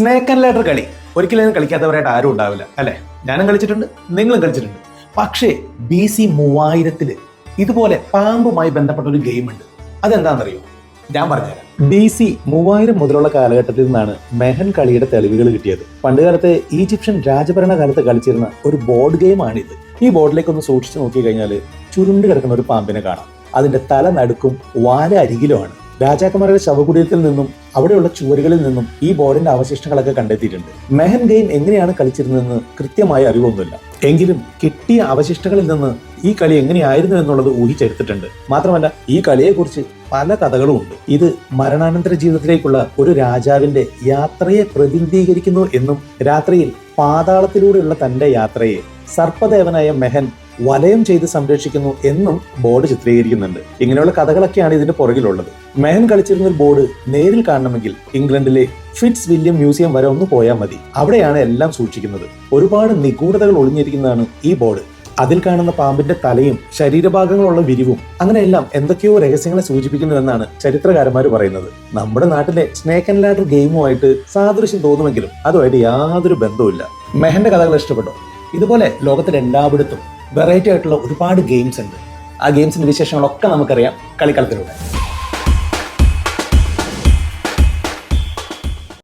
Snake and ladder കളി. ഒരിക്കലും കളിക്കാത്തവരായിട്ട് ആരും ഉണ്ടാവില്ല അല്ലെ? ഞാനും കളിച്ചിട്ടുണ്ട് നിങ്ങളും കളിച്ചിട്ടുണ്ട്. പക്ഷേ ബി സി മൂവായിരത്തിൽ ഇതുപോലെ പാമ്പുമായി ബന്ധപ്പെട്ട ഒരു ഗെയിം ഉണ്ട്. അതെന്താണെന്നറിയോ? ഞാൻ പറഞ്ഞുതരാം. ബി സി മൂവായിരം മുതലുള്ള കാലഘട്ടത്തിൽ നിന്നാണ് മെഹൻ കളിയുടെ തെളിവുകൾ കിട്ടിയത്. പണ്ടുകാലത്ത് ഈജിപ്ഷ്യൻ രാജഭരണ കാലത്ത് കളിച്ചിരുന്ന ഒരു ബോർഡ് ഗെയിമാണിത് ഈ ബോർഡിലേക്ക് ഒന്ന് സൂക്ഷിച്ചു നോക്കി കഴിഞ്ഞാൽ ചുരുണ്ട് കിടക്കുന്ന ഒരു പാമ്പിനെ കാണാം. അതിന്റെ തല നടുക്കും വാല അരികിലുമാണ്. രാജാക്കന്മാരുടെ ശവകുടീരത്തിൽ നിന്നും അവിടെയുള്ള ചുവരുകളിൽ നിന്നും ഈ ബോർഡിന്റെ അവശിഷ്ടങ്ങളൊക്കെ കണ്ടെത്തിയിട്ടുണ്ട്. മെഹൻ ഗെയിം എങ്ങനെയാണ് കളിച്ചിരുന്നതെന്ന് കൃത്യമായ അറിവൊന്നുമില്ല. എങ്കിലും കിട്ടിയ അവശിഷ്ടങ്ങളിൽ നിന്ന് ഈ കളി എങ്ങനെയായിരുന്നു എന്നുള്ളത് ഊഹിച്ചെടുത്തിട്ടുണ്ട്. മാത്രമല്ല ഈ കളിയെക്കുറിച്ച് പല കഥകളും ഉണ്ട്. ഇത് മരണാനന്തര ജീവിതത്തിലേക്കുള്ള ഒരു രാജാവിന്റെ യാത്രയെ പ്രതിനിധീകരിക്കുന്നു എന്നും രാത്രിയിൽ പാതാളത്തിലൂടെയുള്ള തന്റെ യാത്രയെ സർപ്പദേവനായ മെഹൻ വലയം ചെയ്ത് സംരക്ഷിക്കുന്നു എന്നും ബോർഡ് ചിത്രീകരിക്കുന്നുണ്ട്. ഇങ്ങനെയുള്ള കഥകളൊക്കെയാണ് ഇതിന്റെ പുറകിലുള്ളത്. മെഹൻ കളിച്ചിരുന്ന ഒരു ബോർഡ് നേരിൽ കാണണമെങ്കിൽ ഇംഗ്ലണ്ടിലെ ഫിറ്റ്സ് വില്യം മ്യൂസിയം വരെ ഒന്ന് പോയാൽ മതി. അവിടെയാണ് എല്ലാം സൂക്ഷിക്കുന്നത്. ഒരുപാട് നിഗൂഢതകൾ ഒളിഞ്ഞിരിക്കുന്നതാണ് ഈ ബോർഡ്. അതിൽ കാണുന്ന പാമ്പിന്റെ തലയും ശരീരഭാഗങ്ങളുള്ള വിരിവും അങ്ങനെയെല്ലാം എന്തൊക്കെയോ രഹസ്യങ്ങളെ സൂചിപ്പിക്കുന്നുവെന്നാണ് ചരിത്രകാരന്മാർ പറയുന്നത്. നമ്മുടെ നാട്ടിലെ സ്നേക്ക് ആൻഡ് ലാഡർ ഗെയിമുമായിട്ട് സാദൃശ്യം തോന്നുമെങ്കിലും അതുമായിട്ട് യാതൊരു ബന്ധവുമില്ല. മെഹന്റെ കഥകൾ ഇഷ്ടപ്പെട്ടോ? ഇതുപോലെ ലോകത്തിൽ എല്ലായിടത്തും വെറൈറ്റി ആയിട്ടുള്ള ഒരുപാട് ഗെയിംസ് ഉണ്ട്. ആ ഗെയിംസിന്റെ വിശേഷങ്ങളൊക്കെ നമുക്കറിയാം കളിക്കളത്തിലൂടെ.